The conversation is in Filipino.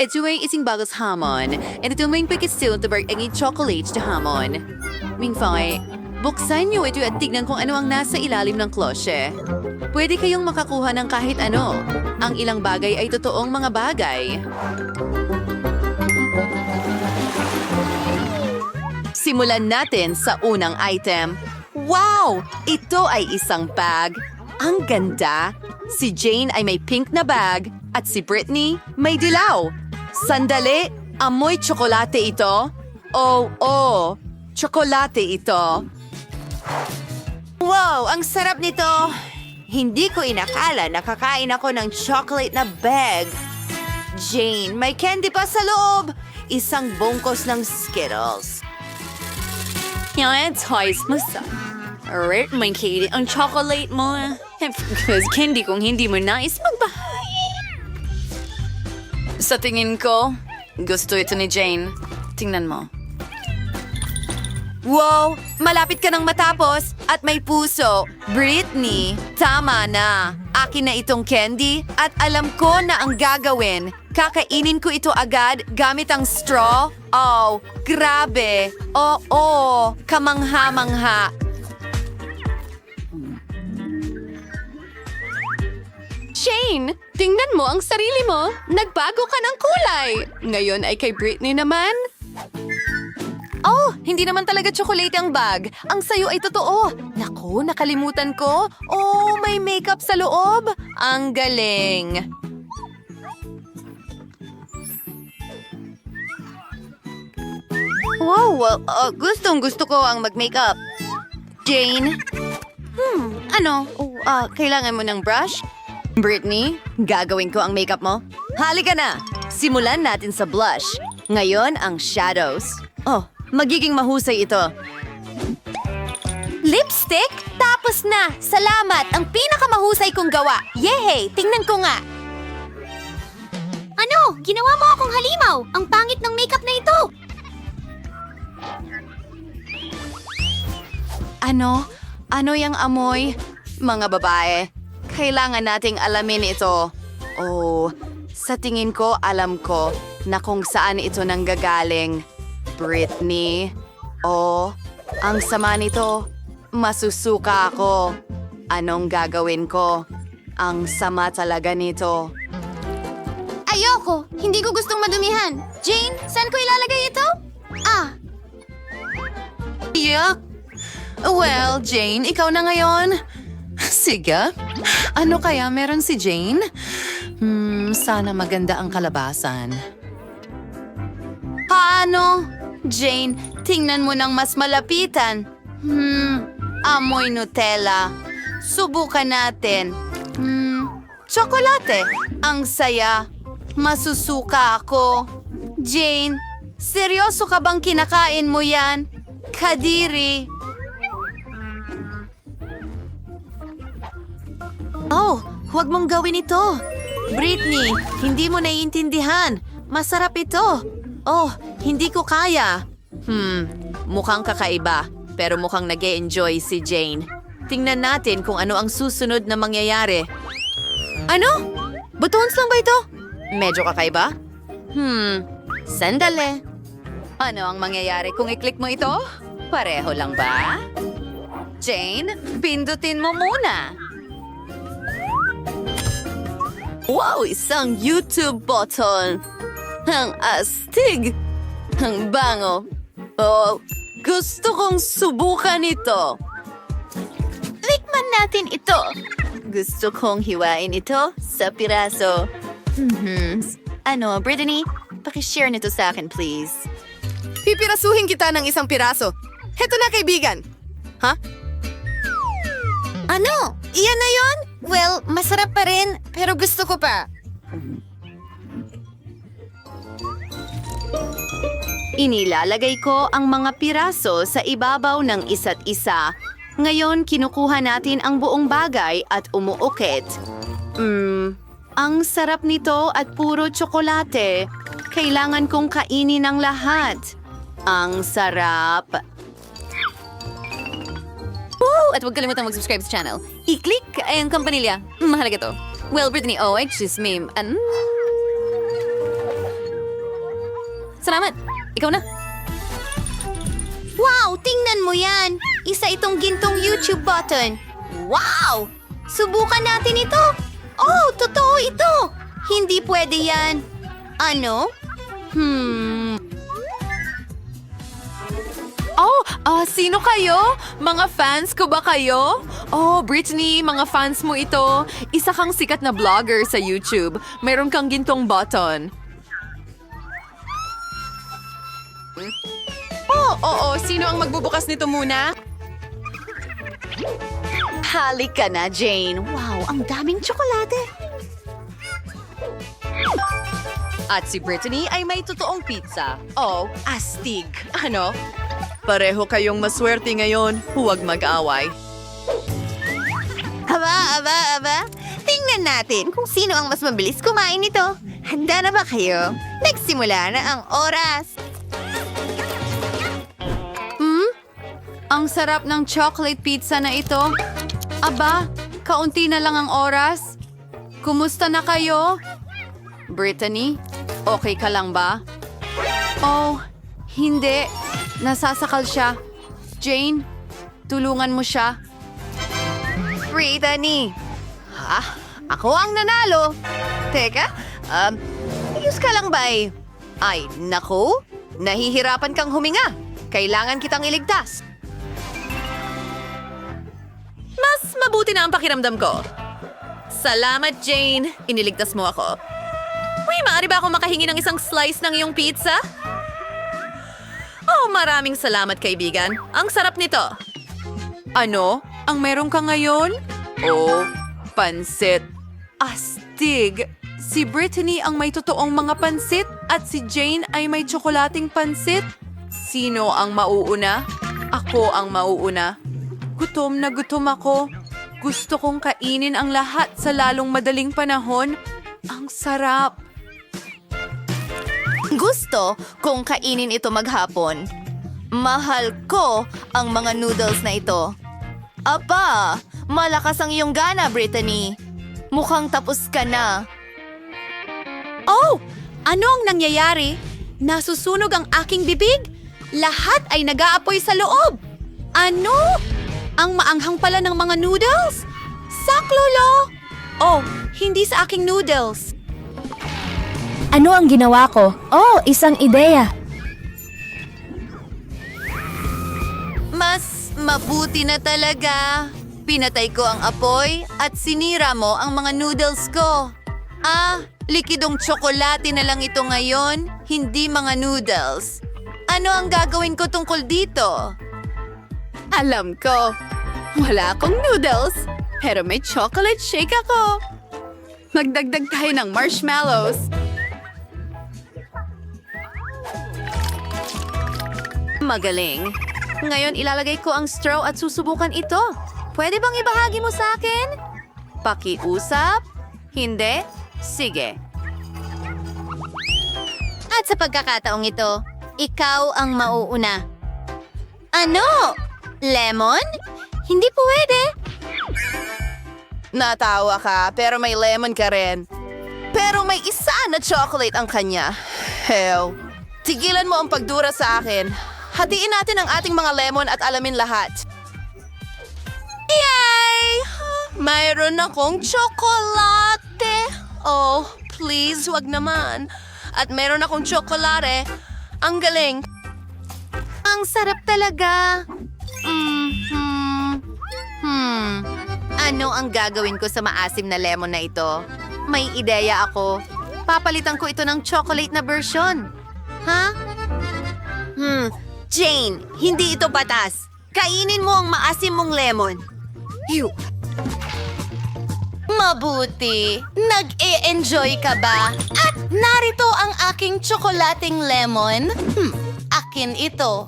Ito ay isang bagos hamon. And ito may pagkasil to berg ang chocolate na hamon. Mingfay, buksan niyo ito at tignan kung ano ang nasa ilalim ng klosye. Pwede kayong makakuha ng kahit ano. Ang ilang bagay ay totoong mga bagay. Simulan natin sa unang item. Wow! Ito ay isang bag. Ang ganda! Si Jane ay may pink na bag at si Britney may dilaw. Sandali! Amoy tsokolate ito? Oh, oh! Tsokolate ito. Wow, ang sarap nito! Hindi ko inakala nakakain ako ng chocolate na bag. Jane, may candy pa sa loob! Isang bungkos ng Skittles. Yan, toys mo sa. Alright, may Katie, ang chocolate mo. Because candy kung hindi mo nais magbahay. Sa tingin ko, gusto ito ni Jane. Tingnan mo. Wow! Malapit ka nang matapos at may puso. Britney, tama na. Akin na itong candy at alam ko na ang gagawin. Kakainin ko ito agad gamit ang straw. Oh, grabe. Oo, kamangha-mangha. Shane, tingnan mo ang sarili mo. Nagbago ka ng kulay. Ngayon ay kay Britney naman. Oh, hindi naman talaga tsokolate ang bag. Ang sayo ay totoo. Naku, nakalimutan ko. Oh, may makeup sa loob. Ang galing. Wow, uh, uh, gustong gusto ko ang mag-makeup. Jane? Hmm, ano? Oh, ah, kailangan mo ng brush? Britney, gagawin ko ang makeup mo. Halika na! Simulan natin sa blush. Ngayon, ang shadows. Oh, magiging mahusay ito. Lipstick? Tapos na! Salamat! Ang pinakamahusay kong gawa! Yehey! Tingnan ko nga! Ano? Ginawa mo akong halimaw! Ang pangit ng makeup na ito! Ano? Ano yung amoy? Mga babae, kailangan nating alamin ito. Oh, sa tingin ko alam ko na kung saan ito nanggagaling. Britney. Oh, ang sama nito. Masusuka ako. Anong gagawin ko? Ang sama talaga nito. Ayoko! Hindi ko gustong madumihan! Jane, saan ko ilalagay ito? Ah, Yuck! Well, Jane, ikaw na ngayon. Sige. Ano kaya meron si Jane? Hmm, sana maganda ang kalabasan. Paano? Jane, tingnan mo ng mas malapitan. Hmm, amoy Nutella. Subukan natin. Hmm, tsokolate. Ang saya. Masusuka ako. Jane, seryoso ka bang kinakain mo yan? Kadiri. Oh, huwag mong gawin ito. Britney, hindi mo naiintindihan. Masarap ito. Oh, hindi ko kaya. Hmm, mukhang kakaiba. Pero mukhang nag enjoy si Jane. Tingnan natin kung ano ang susunod na mangyayari. Ano? Buttons lang ba ito? Medyo kakaiba? Hmm, sandali. Ano ang mangyayari kung i-click mo ito? Pareho lang ba? Jane, pindutin mo muna. Wow, isang YouTube button. Ang astig. Ang bango. Oh, gusto kong subukan ito. Tikman natin ito. Gusto kong hiwain ito sa piraso. Mhm. Ano, Brittany? Pakishare nito sa akin, please. Pipirasuhin kita ng isang piraso. Heto na, kaibigan. Ha? ano? Iyan na yon? Well, masarap pa rin, pero gusto ko pa. Inilalagay ko ang mga piraso sa ibabaw ng isa't isa. Ngayon, kinukuha natin ang buong bagay at umuukit. Mmm, ang sarap nito at puro tsokolate. Kailangan kong kainin ang lahat. Ang sarap. At huwag kalimutang mag-subscribe sa channel. I-click ang kampanilya. Mahalaga to. Well, Brittany, oh, excuse me. An- Salamat. Ikaw na. Wow, tingnan mo yan! Isa itong gintong YouTube button. Wow! Subukan natin ito. Oh, totoo ito. Hindi pwede yan. Ano? Hmm. Oh, ah, sino kayo? Mga fans ko ba kayo? Oh, Britney, mga fans mo ito. Isa kang sikat na vlogger sa YouTube. Meron kang gintong button. Oh, oo, sino ang magbubukas nito muna? Halika na, Jane. Wow, ang daming tsokolate. At si Brittany ay may totoong pizza. Oh, astig. Ano? Pareho kayong maswerte ngayon. Huwag mag-away. Aba, aba, aba. Tingnan natin kung sino ang mas mabilis kumain nito. Handa na ba kayo? Nagsimula na ang oras. Hmm? Ang sarap ng chocolate pizza na ito. Aba, kaunti na lang ang oras. Kumusta na kayo? Brittany, okay ka lang ba? Oh, hindi. Nasasakal siya. Jane, tulungan mo siya. Brittany. Ha? Ako ang nanalo. Teka, um, ayos ka lang ba eh? Ay, naku, nahihirapan kang huminga. Kailangan kitang iligtas. Mas mabuti na ang pakiramdam ko. Salamat, Jane. Iniligtas mo ako. Uy, maaari ba ako makahingi ng isang slice ng iyong pizza? Oh, maraming salamat, kaibigan. Ang sarap nito. Ano? Ang meron ka ngayon? Oh, pansit. Astig! Si Brittany ang may totoong mga pansit at si Jane ay may tsokolating pansit. Sino ang mauuna? Ako ang mauuna. Gutom na gutom ako. Gusto kong kainin ang lahat sa lalong madaling panahon. Ang sarap. Gusto kong kainin ito maghapon. Mahal ko ang mga noodles na ito. Apa, malakas ang iyong gana, Brittany. Mukhang tapos ka na. Oh! Ano ang nangyayari? Nasusunog ang aking bibig? Lahat ay nag-aapoy sa loob. Ano? Ang maanghang pala ng mga noodles? Saklolo! Oh, hindi sa aking noodles. Ano ang ginawa ko? Oh, isang ideya. Mas mabuti na talaga. Pinatay ko ang apoy at sinira mo ang mga noodles ko. Ah, likidong tsokolate na lang ito ngayon, hindi mga noodles. Ano ang gagawin ko tungkol dito? Alam ko. Wala akong noodles, pero may chocolate shake ako. Magdagdag tayo ng marshmallows. Magaling. Ngayon ilalagay ko ang straw at susubukan ito. Pwede bang ibahagi mo sa akin? Pakiusap? Hindi? Sige. At sa pagkakataong ito, ikaw ang mauuna. Ano? Lemon? Hindi pwede. Natawa ka, pero may lemon ka rin. Pero may isa na chocolate ang kanya. Hell. Tigilan mo ang pagdura sa akin. Hatiin natin ang ating mga lemon at alamin lahat. Yay! Mayroon akong tsokolate. Oh, please, wag naman. At meron akong tsokolate. Ang galing. Ang sarap talaga. Mm, hmm. Ano ang gagawin ko sa maasim na lemon na ito? May ideya ako. Papalitan ko ito ng chocolate na version. Ha? Hmm. Jane, hindi ito batas. Kainin mo ang maasim mong lemon. Ew. Mabuti. Nag-e-enjoy ka ba? At narito ang aking tsokolating lemon. Hmm, akin ito.